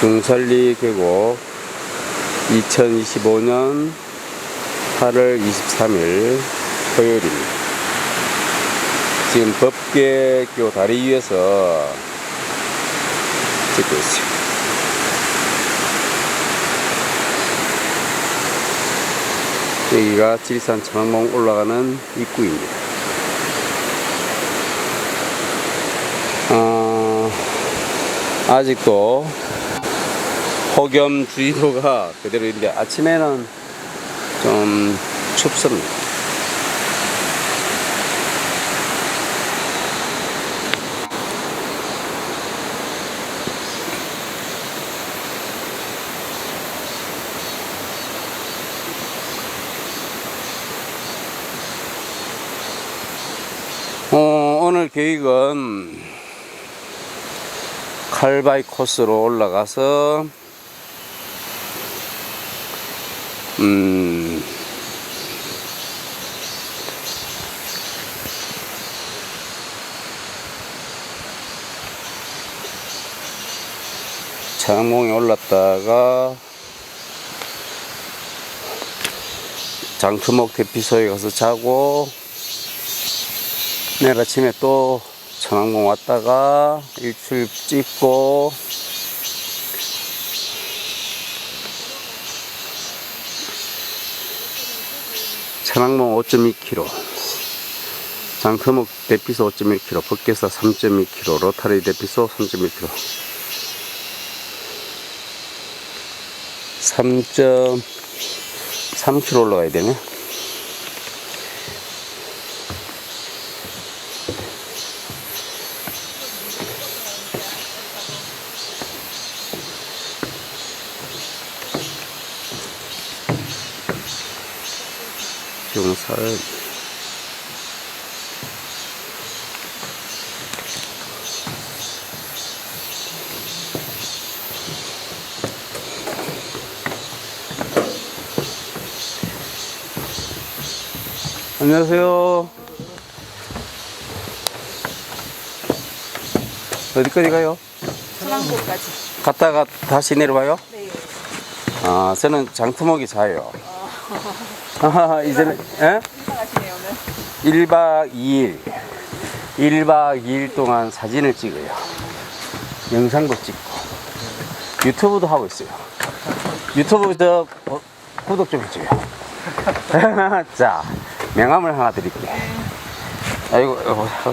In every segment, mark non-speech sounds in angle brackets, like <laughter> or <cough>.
중설리 계곡 2025년 8월 23일 토요일입니다. 지금 법계교 다리 위에서 찍고 있어요. 여기가 지리산 청항봉 올라가는 입구입니다. 어, 아직도 폭염 주의도가 그대로인데 아침에는 좀 춥습니다. 어, 오늘 계획은 칼바이 코스로 올라가서 음, 장몽에 올랐다가 장트목 대피소에 가서 자고 내일 아침에 또 청항봉 왔다가 일출 찍고 천왕봉 5.2km 장터목 대피소 5.1km 법계사 3.2km 로타리 대피소 3.1km 3.3km 올라가야 되네 경살 안녕하세요. 어디까지 가요? 중앙고까지. 갔다가 다시 내려와요? 네. 아, 저는 장투목이 자요. <laughs> 아, 이제는, 예? 이상하시네요, 오늘. 1박 2일. 1박 2일 동안 사진을 찍어요. 영상도 찍고. 유튜브도 하고 있어요. 유튜브 저, 어, 구독 좀 해줘요. <laughs> 자, 명함을 하나 드릴게요. 아이고, 어, 어,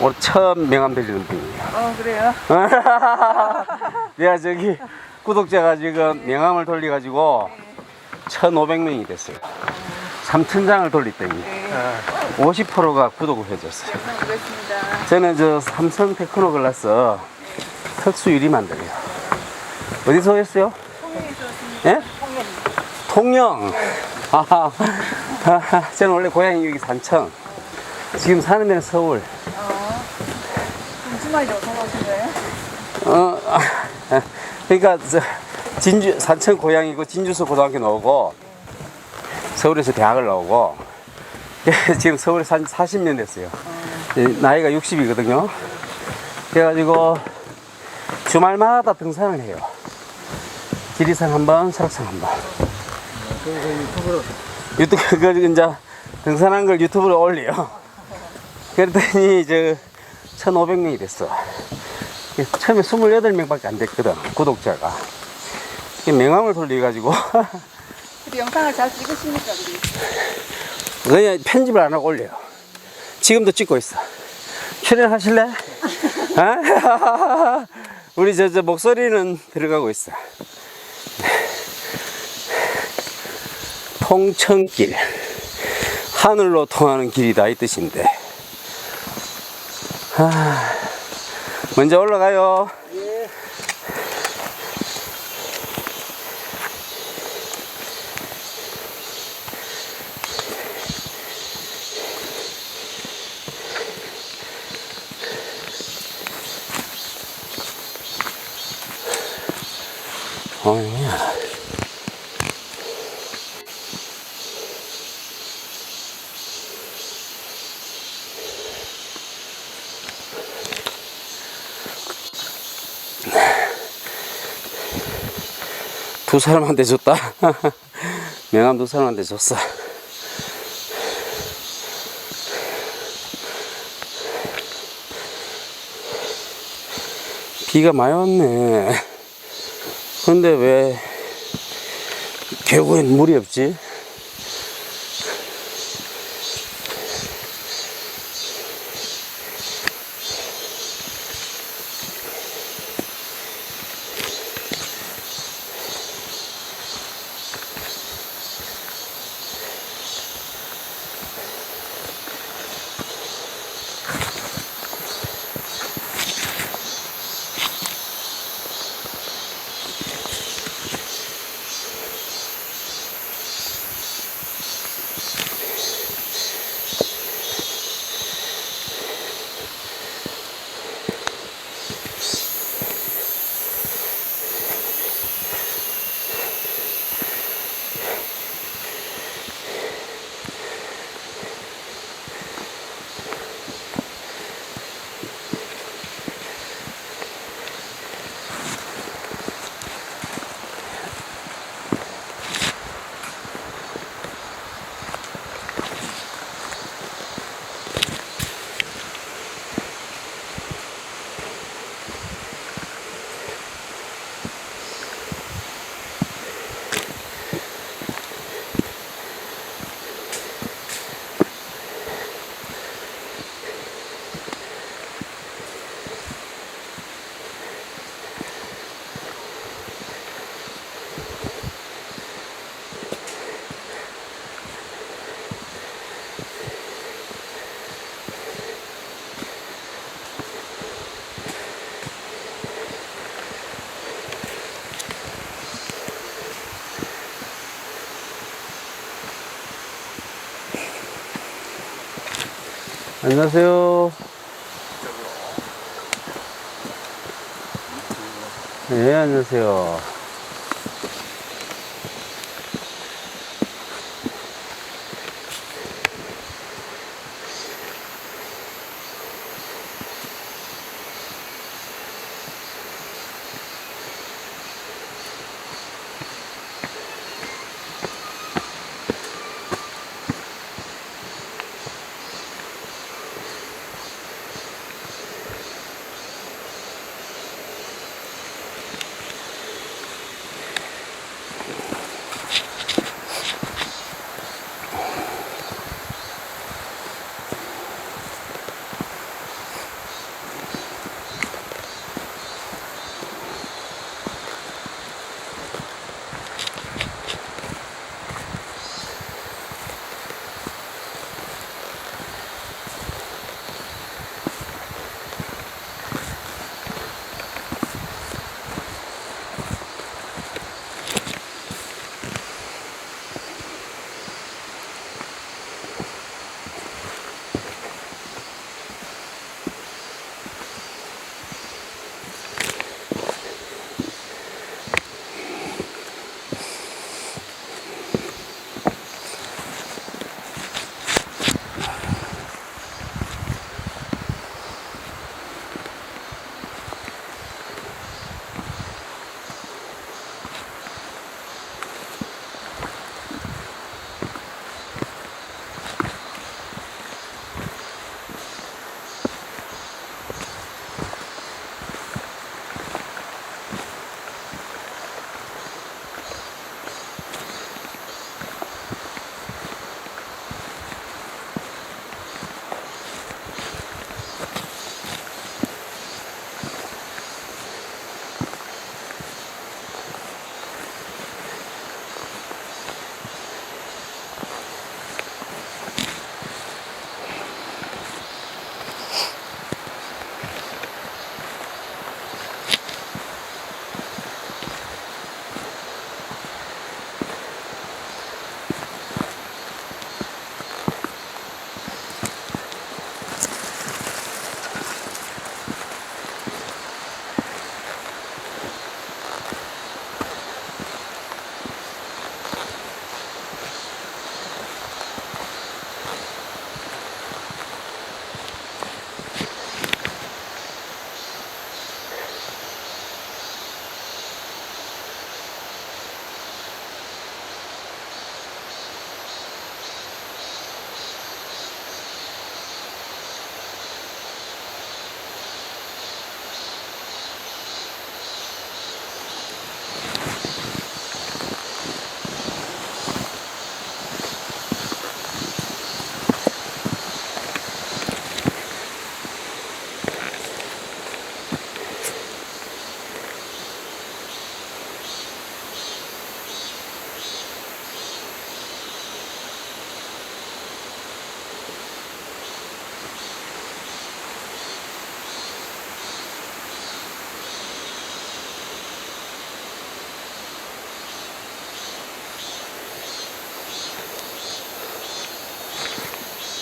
오늘 처음 명함 드리는 분이에요. 어, 그래요? <laughs> 내가 저기 구독자가 지금 명함을 돌려가지고 1,500명이 됐어요. 3,000장을 돌렸더니 네. 50%가 구독을 해줬어요. 보겠습니다. 저는 저 삼성 테크노 글라스 특수 유리 만들어요. 어디서 했어요? 예? 통영. 아하. 아하. <laughs> 저는 원래 고향이 여기 산청. 지금 사는 데는 서울. 어. 주말에 어디서 나오신 거예요? 어, 아, 그러니까 저 진주 산천 고향이고 진주서 고등학교 나오고 서울에서 대학을 나오고 <laughs> 지금 서울에 산 40년 됐어요. 예, 나이가 60이거든요. 그래가지고 주말마다 등산을 해요. 지리산 한 번, 설악산 한 번. 유튜브 그 이제 등산한 걸 유튜브로 올려요. 그랬더니 저 1,500명이 됐어. 처음에 28명밖에 안 됐거든, 구독자가. 이게 명함을 돌려가지고, 우리 영상을 잘 찍으십니까, 우리? 그냥 편집을 안 하고 올려요. 지금도 찍고 있어. 출연하실래? 어? <laughs> 우리 저, 저 목소리는 들어가고 있어. 통천길. 하늘로 통하는 길이다, 이 뜻인데. 아, 먼저 올라가요. Oh yeah. 두 사람한테 줬다. <laughs> 명함 두 사람한테 줬어. 비가 많이 왔네. 근데 왜 계곡엔 물이 없지? 안녕하세요. 네, 안녕하세요.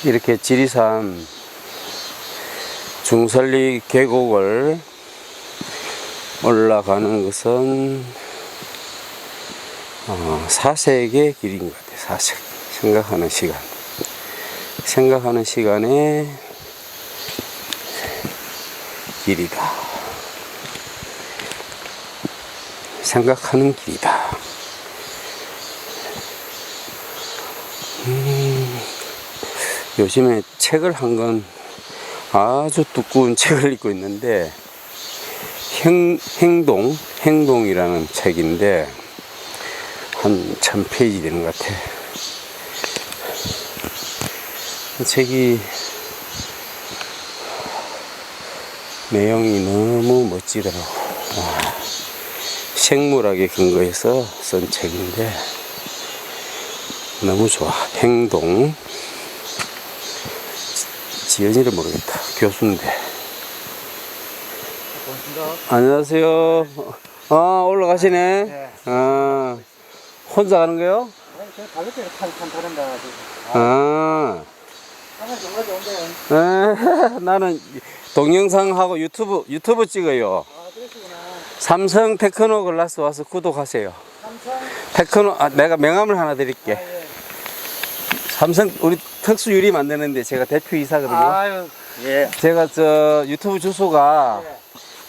이렇게 지리산 중설리 계곡을 올라가는 것은 어, 사색의 길인 것 같아요. 사색. 생각하는 시간. 생각하는 시간에 길이다. 생각하는 길이다. 요즘에 책을 한 권 아주 두꺼운 <laughs> 책을 읽고 있는데 행, 행동, 행동이라는 책인데 한 천 페이지 되는 것 같아. 이 책이 내용이 너무 멋지더라고. 와, 생물학에 근거해서 쓴 책인데 너무 좋아. 행동. 지- 지연이를 모르겠다. 교수인데. 안녕하세요. 아, 올라가시네. 네. 아, 혼자 가는 거요? 가볍게 탄, 탄 타는다. 아. 에, <laughs> 나는 동영상하고 유튜브, 유튜브 찍어요. 아. 삼성 테크노 글라스 와서 구독하세요. 삼성. 테크노, 아, 내가 명함을 하나 드릴게. 아, 예. 삼성, 우리 특수 유리 만드는데 제가 대표 이사거든요. 아유, 예. 제가 저 유튜브 주소가 예.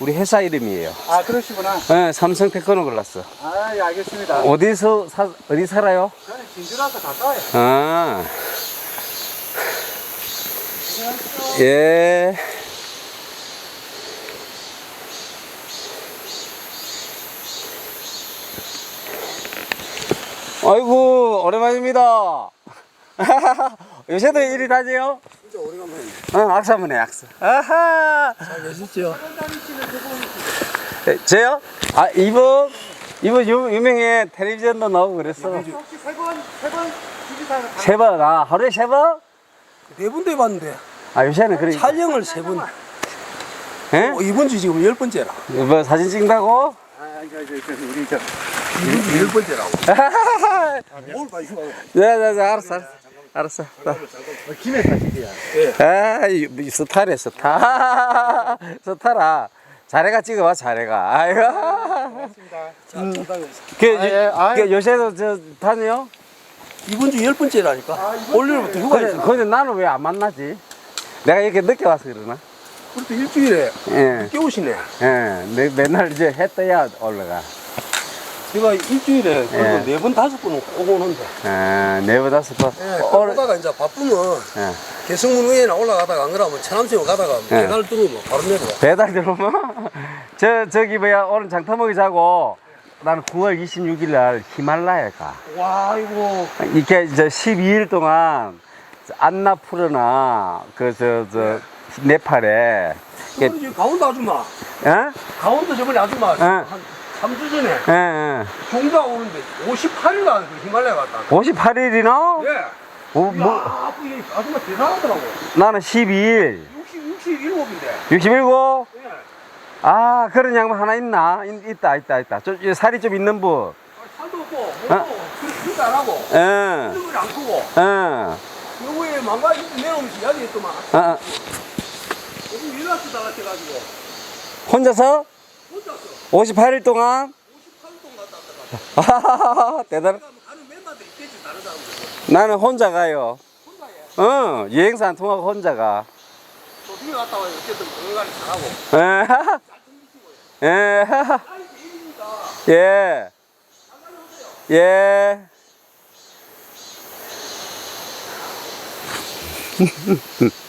우리 회사 이름이에요. 아, 그러시구나. 네, 삼성 테크노 글라스. 아, 예, 알겠습니다. 어디서 사, 어디 살아요? 저는 진주라서 가까워요. 아. 예. 아이고, 오랜만입니다. 요새도 일이 다지요? 진짜 오래간만에. 어, 악수 한번 해, 악수. 아하. 잘 계시죠? 네, 저요? 아, 이분, 이분 유, 유명해. 텔레비전도 나오고 그랬어. 혹시 세 번, 세 번, 세 번, 아, 하루에 세 번? 네 번도 해봤는데 아, 요새는 그래. 촬영을 세 번. 예? 어, 이번 주 지금 열 번째라. 뭐 사진 찍는다고? 아, 저, 저, 저, 우리 저. 이번 주열 번째라고. 뭘 봐, 이거. 네, 네, 네, 알았어, 알았어. 알았어. 어, 김해 사실이야. 아, 이, 이 스타래, 스타. <laughs> 스타라. 자네가 찍어봐, 자네가. 아이고. 그, 아, 예, 아유. 그 요새도 저, 다녀요? 이번 주 열 번째라니까. 올해부터 휴가 근데, 있어. 근데 나는 왜 안 만나지? 내가 이렇게 늦게 와서 그러나? 그래도 일주일에 예. 깨우시네. 예. 내, 맨날 이제 해 떠야 올라가. 제가 일주일에 그래도 예. 네 번, 다섯 번은 꼭 오는데. 예, 네번 다섯 번. 예, 오늘, 그러다가 이제 바쁘면 예. 개성문 의회나 올라가다가 안 그러면 천암수영 가다가 예. 배달 들어오면 바로 내려와. 배달 들어오면 <laughs> 저 저기 뭐야 오늘 장터먹이 자고 나는 9월 26일 날 히말라야 가. 와, 이거. 이렇게 이제 12일 동안 안나푸르나 그 저 저 네팔에 이게 저번에 지금 강원도 아줌마. 어? 강원도 저번에 아줌마. 예. 한 3주 전에 예, 예. 종가 오는데 58일간 그 히말라야 갔다. 58일이나? 예. 뭐, 뭐 야, 이 아줌마 대단하더라고. 나는 12일. 60, 67인데. 67? 예. 아, 그런 양말 하나 있나? 있, 있다, 있다, 있다. 저, 저 살이 좀 있는 분. 아, 살도 없고, 뭐고, 그렇게 안 하고, 예. 힘을 안 크고, 예. 요거에 망가지 내놓으면서 이야기했더만, 어, 어. 요즘 일어났다 해가지고, 혼자서 혼자서 58일 동안 58동 갔다 왔다가, 대단. 가는 멤버들이 있겠지. 나는 혼자 가요. 혼자 해. 어, 여행사 안 통하고 혼자 가. 조심히 갔다 와요. 어쨌든 건강관리 잘하고. 예. <laughs> 예. 아니, 일입니다. 예. 예. <laughs>